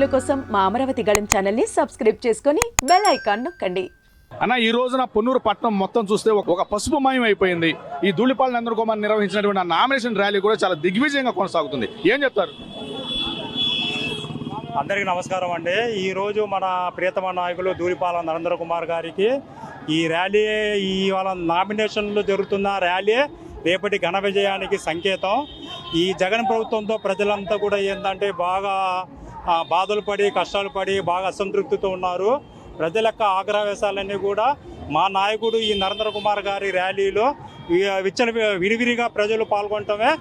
వీడియోల కోసం మా అమరావతి గళం ఛానల్ని సబ్స్క్రైబ్ చేసుకొని బెల్ ఐకాన్ నొక్కండి. అన్న ఈ రోజున పొన్నూరు పట్టణం మొత్తం చూస్తే ఒక- ఒక పసుపు మయం అయిపోయింది. ఈ ధూళిపాల నందన కుమార్ నిర్వహించినటువంటి ఆ నామినేషన్ ర్యాలీ కూడా చాలా దిగ్విజయంగా కొనసాగుతుంది. ఏం చెప్తారు? అందరికీ నమస్కారం అండి. ఈరోజు మన ప్రియతమ నాయకులు దూరిపాల నరేంద్ర కుమార్ గారికి ఈ ర్యాలీ ఈ వాళ్ళ నామినేషన్లు జరుగుతున్న ర్యాలీ రేపటి ఘన విజయానికి సంకేతం. ఈ జగన్ ప్రభుత్వంతో ప్రజలంతా కూడా ఏంటంటే బాగా బాధలు పడి కష్టాలు పడి బాగా అసంతృప్తితో ఉన్నారు. ప్రజల యొక్క ఆగ్రహవేశాలన్నీ కూడా మా నాయకుడు ఈ నరేంద్ర కుమార్ గారి ర్యాలీలో విచ్చని విచ్చల విరివిరిగా ప్రజలు పాల్గొనటమే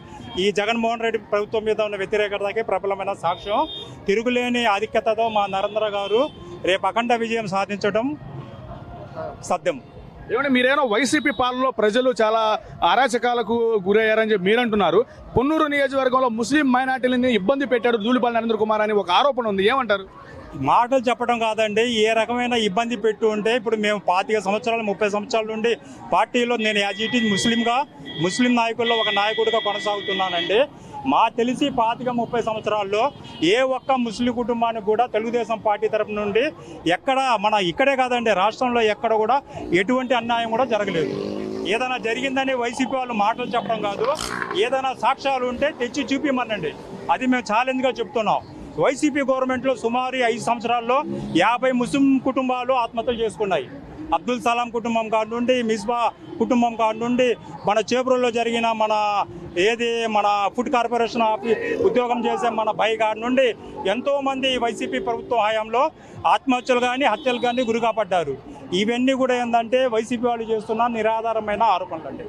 ఈ జగన్మోహన్ రెడ్డి ప్రభుత్వం మీద ఉన్న వ్యతిరేకతకి ప్రబలమైన సాక్ష్యం. తిరుగులేని ఆధిక్యతతో మా నరేంద్ర గారు రేపు అఖండ విజయం సాధించడం సత్యం. ఏమంటే మీరేమో వైసీపీ పాలనలో ప్రజలు చాలా అరాచకాలకు గురయ్యారని చెప్పి మీరంటున్నారు. పొన్నూరు నియోజకవర్గంలో ముస్లిం మైనార్టీలని ఇబ్బంది పెట్టాడు ధూళిపాల నరేంద్ర కుమార్ అని ఒక ఆరోపణ ఉంది. ఏమంటారు? మాటలు చెప్పడం కాదండి. ఏ రకమైన ఇబ్బంది పెట్టు ఉంటే ఇప్పుడు మేము పాతిక సంవత్సరాలు ముప్పై సంవత్సరాల నుండి పార్టీలో నేను యాజ్ ఇట్ ఈజ్ ముస్లింగా ముస్లిం నాయకుల్లో ఒక నాయకుడిగా కొనసాగుతున్నానండి. మా తెలిసి పాతిక ముప్పై సంవత్సరాల్లో ఏ ఒక్క ముస్లిం కుటుంబానికి కూడా తెలుగుదేశం పార్టీ తరపు నుండి ఎక్కడ మన ఇక్కడే కాదండి రాష్ట్రంలో ఎక్కడ కూడా ఎటువంటి అన్యాయం కూడా జరగలేదు. ఏదైనా జరిగిందని వైసీపీ వాళ్ళు మాటలు చెప్పడం కాదు ఏదైనా సాక్ష్యాలు ఉంటే తెచ్చి చూపిమనండి. అది మేము ఛాలెంజ్గా చెప్తున్నాం. వైసీపీ గవర్నమెంట్లో సుమారు ఐదు సంవత్సరాల్లో యాభై ముస్లిం కుటుంబాలు ఆత్మహత్యలు చేసుకున్నాయి. అబ్దుల్ సలాం కుటుంబం కాడి నుండి మిస్బా కుటుంబం కాడి నుండి మన చేపురంలో జరిగిన మన ఏది మన ఫుడ్ కార్పొరేషన్ ఆఫీ ఉద్యోగం చేసే మన కాడి నుండి ఎంతోమంది వైసీపీ ప్రభుత్వ హయాంలో ఆత్మహత్యలు కానీ హత్యలు కానీ గురిగా పడ్డారు ఇవన్నీ కూడా ఏంటంటే వైసీపీ వాళ్ళు చేస్తున్న నిరాధారమైన ఆరోపణలు అండి.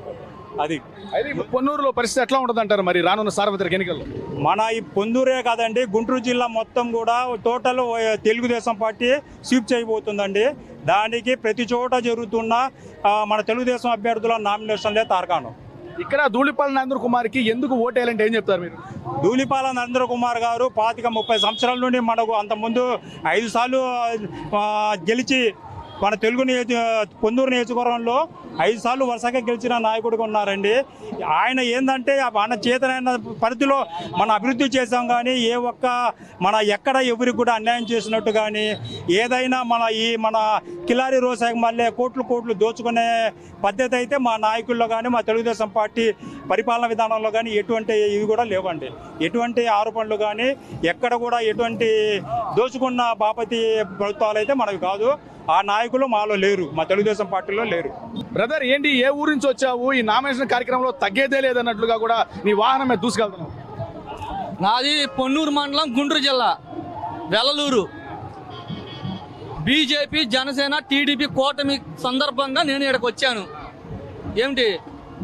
అది. పొన్నూరులో పరిస్థితి ఎట్లా ఉంటుంది అంటారు మరి రానున్న సార్వత్రిక ఎన్నికల్లో? మన ఈ పొందూరే కాదండి గుంటూరు జిల్లా మొత్తం కూడా టోటల్ తెలుగుదేశం పార్టీ స్వీప్ చేయబోతుందండి. దానికి ప్రతి చోట జరుగుతున్న మన తెలుగుదేశం అభ్యర్థుల నామినేషన్లే తార్కాణం. ఇక్కడ ధూళిపాల నరేంద్ర కుమార్కి ఎందుకు ఓటేయాలంటే ఏం చెప్తారు మీరు? ధూళిపాల నరేంద్ర కుమార్ గారు పాతిక ముప్పై సంవత్సరాల నుండి మనకు అంతకుముందు ఐదు సార్లు గెలిచి మన తెలుగు నియోజక పొందూరు నియోజకవర్గంలో ఐదు సార్లు వరుసగా గెలిచిన నాయకుడుగా ఉన్నారండి. ఆయన ఏంటంటే మన చేతనైన పరిధిలో మన అభివృద్ధి చేసాం కానీ ఏ ఒక్క మన ఎక్కడ ఎవరికి కూడా అన్యాయం చేసినట్టు కానీ ఏదైనా మన ఈ మన కిలారి రోజాకి మళ్ళీ కోట్లు కోట్లు దోచుకునే పద్ధతి అయితే మా నాయకుల్లో కానీ మా తెలుగుదేశం పార్టీ పరిపాలన విధానంలో కానీ ఎటువంటి ఇవి కూడా లేవండి. ఎటువంటి ఆరోపణలు కానీ ఎక్కడ కూడా ఎటువంటి దోచుకున్న బాపతి ప్రభుత్వాలు అయితే మనవి కాదు. ఆ నాయకులు మాలో లేరు. మా తెలుగుదేశం పార్టీలో లేరు. బ్రదర్ ఏంటి? ఏ ఊరు నుంచి వచ్చావు? ఈ నామినేషన్ కార్యక్రమంలో తగ్గేదే లేదన్నట్లుగా కూడా నీ వాహనం మీద దూసుకెళ్తున్నావు. నాది పొన్నూరు మండలం గుంటూరు జిల్లా వెల్లలూరు బీజేపీ జనసేన టీడీపీ కూటమి సందర్భంగా నేను ఇక్కడికి వచ్చాను. ఏమిటి?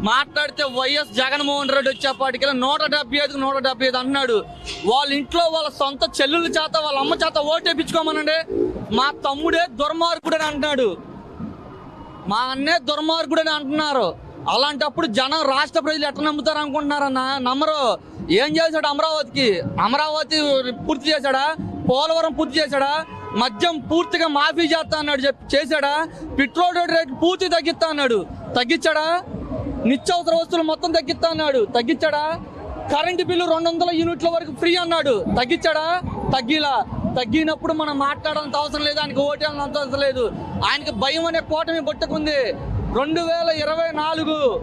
మాట్లాడితే వైఎస్ జగన్మోహన్ రెడ్డి వచ్చేపాటికి నూట డెబ్బై ఐదుకు నూట డెబ్బై ఐదు అన్నాడు వాళ్ళ ఇంట్లో వాళ్ళ సొంత చెల్లెల చేత వాళ్ళ అమ్మ చేత ఓటేపించుకోమనండి మా తమ్ముడే దుర్మార్గుడని అంటున్నాడు. మా అన్నే దుర్మార్గుడని అంటున్నారు. అలాంటప్పుడు జనం రాష్ట్ర ప్రజలు ఎట్లా నమ్ముతారు అనుకుంటున్నారన్న? నమ్మరు. ఏం చేశాడు అమరావతికి? అమరావతి పూర్తి చేశాడా? పోలవరం పూర్తి చేశాడా? మద్యం పూర్తిగా మాఫీ చేస్తా అన్నాడు చెప్పి చేశాడా? పెట్రోల్ రేట్ పూర్తి తగ్గిస్తా అన్నాడు. తగ్గించాడా? నిత్యావసర వస్తువులు మొత్తం తగ్గిస్తా అన్నాడు. తగ్గించాడా? కరెంటు బిల్లు రెండు వందల యూనిట్ల వరకు ఫ్రీ అన్నాడు. తగ్గించాడా? తగ్గిలా. తగ్గినప్పుడు మనం మాట్లాడాల్సిన అవసరం లేదు ఆయనకి ఓటేయాల్సిన అవసరం లేదు. ఆయనకి భయం అనే కూటమి పట్టుకుంది రెండు వేల ఇరవై నాలుగు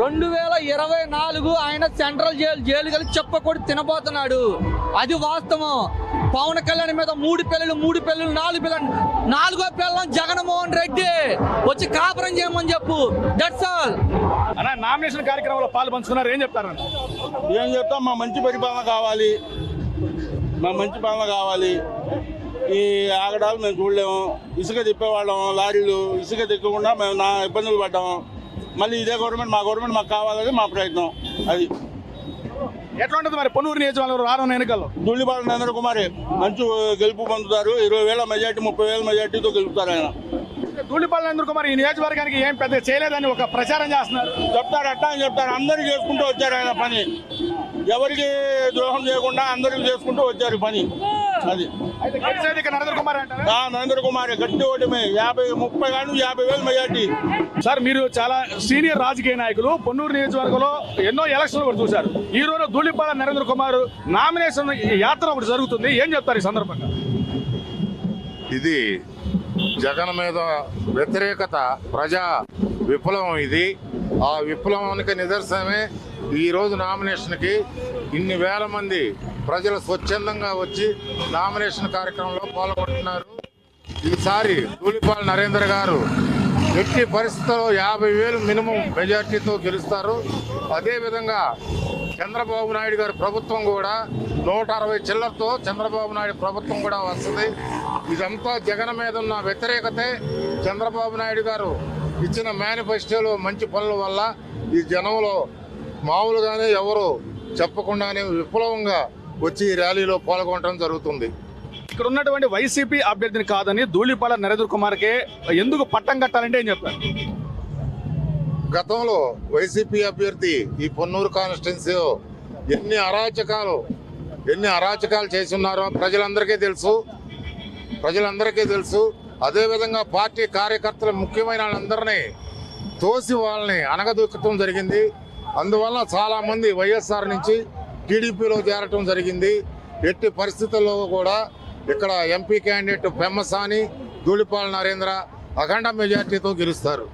రెండు వేల ఇరవై నాలుగు ఆయన సెంట్రల్ జైలు జైలు కలిసి చెప్పకూడదు తినబోతున్నాడు. అది వాస్తవం. పవన్ కళ్యాణ్ మీద మూడు పిల్లలు మూడు పిల్లలు నాలుగు పిల్లలు నాలుగో పిల్లలు జగన్మోహన్ రెడ్డి. వచ్చి కాపురం చేయమని చెప్పు. దట్స్ ఆల్ అన్న నామినేషన్ కార్యక్రమంలో పాలు పంచుకున్నారు. ఏం చెప్తారన్న ఏం చెప్తాం? మా మంచి పరిపాలన కావాలి. మా మంచి పాలన కావాలి. ఈ ఆగడాలు మేము చూడలేము. ఇసుక తిప్పేవాళ్ళం లారీలు ఇసుక తిక్కకుండా మేము నా ఇబ్బందులు పడ్డాము. మళ్ళీ ఇదే గవర్నమెంట్ మా గవర్నమెంట్ మాకు కావాలని మా ప్రయత్నం. అది. ఎట్లా ఉంటుంది మరి? పొన్నూరు నియోజకవర్గంలో రానున్న ఎన్నికల్లో? ధూళిపాల నరేంద్ర కుమార్ మంచి గెలుపు పొందుతారు. ఇరవై వేల మెజార్టీ ముప్పై వేల మెజార్టీతో గెలుపుతారు ఆయన. ధూళిపాల నరేంద్ర కుమార్ ఈ నియోజకవర్గానికి ఏం పెద్ద చేయలేదని ఒక ప్రచారం చేస్తున్నారు. చెప్తారు అట్టా అని చెప్తారు. అందరూ చేసుకుంటూ వచ్చారు ఆయన పని. ఎవరికి ద్రోహం చేయకుండా అందరికి చేసుకుంటూ వచ్చారు పని. అది. నరేంద్ర కుమార్ నరేంద్ర కుమార్ గట్టి ఓటమి. యాభై ముప్పై కానీ యాభై వేలు మెజార్టీ. సార్ మీరు చాలా సీనియర్ రాజకీయ నాయకులు. పొన్నూరు నియోజకవర్గంలో ఎన్నో ఎలక్షన్లు కూడా చూశారు. ఈ రోజు ధూళిపాల నరేంద్ర కుమార్ నామినేషన్ యాత్ర ఒకటి జరుగుతుంది. ఏం చెప్తారు ఈ సందర్భంగా? ఇది జగన్ మీద వ్యతిరేకత ప్రజా విప్లవం ఇది. ఆ విప్లవానికి నిదర్శనమే ఈరోజు నామినేషన్కి. ఇన్ని వేల మంది ప్రజలు స్వచ్ఛందంగా వచ్చి నామినేషన్ కార్యక్రమంలో పాల్గొంటున్నారు. ఈసారి ధూళిపాల నరేంద్ర గారు ఎట్టి పరిస్థితుల్లో యాభై వేలు మినిమం మెజార్టీతో గెలుస్తారు. అదేవిధంగా చంద్రబాబు నాయుడు గారి ప్రభుత్వం కూడా నూట అరవై చిల్లరతో చంద్రబాబు నాయుడు ప్రభుత్వం కూడా వస్తుంది. ఇదంతా జగన్ మీద ఉన్న వ్యతిరేకతే చంద్రబాబు నాయుడు గారు ఇచ్చిన మేనిఫెస్టోలో మంచి పనుల వల్ల ఈ జనంలో మామూలుగానే ఎవరు చెప్పకుండానే విప్లవంగా వచ్చి ఈ ర్యాలీలో పాల్గొనడం జరుగుతుంది. ఇక్కడ ఉన్నటువంటి వైసీపీ అభ్యర్థిని కాదని ధూళిపాల నరేంద్ర కుమార్కే ఎందుకు పట్టం కట్టాలంటే ఏం చెప్తారు? గతంలో వైసీపీ అభ్యర్థి ఈ పొన్నూరు కాన్స్టిట్యున్సీ ఎన్ని అరాచకాలు ఎన్ని అరాచకాలు చేసి ఉన్నారో ప్రజలందరికీ తెలుసు. ప్రజలందరికీ తెలుసు. అదేవిధంగా పార్టీ కార్యకర్తలు ముఖ్యమైన వాళ్ళందరినీ తోసి వాళ్ళని అనగదొక్కటం జరిగింది. అందువల్ల చాలామంది వైఎస్ఆర్ నుంచి టీడీపీలో చేరటం జరిగింది. ఎట్టి పరిస్థితుల్లో కూడా ఇక్కడ ఎంపీ క్యాండిడేట్ పెమ్మసాని ధూళిపాల నరేంద్ర అఖండ మెజార్టీతో గెలుస్తారు.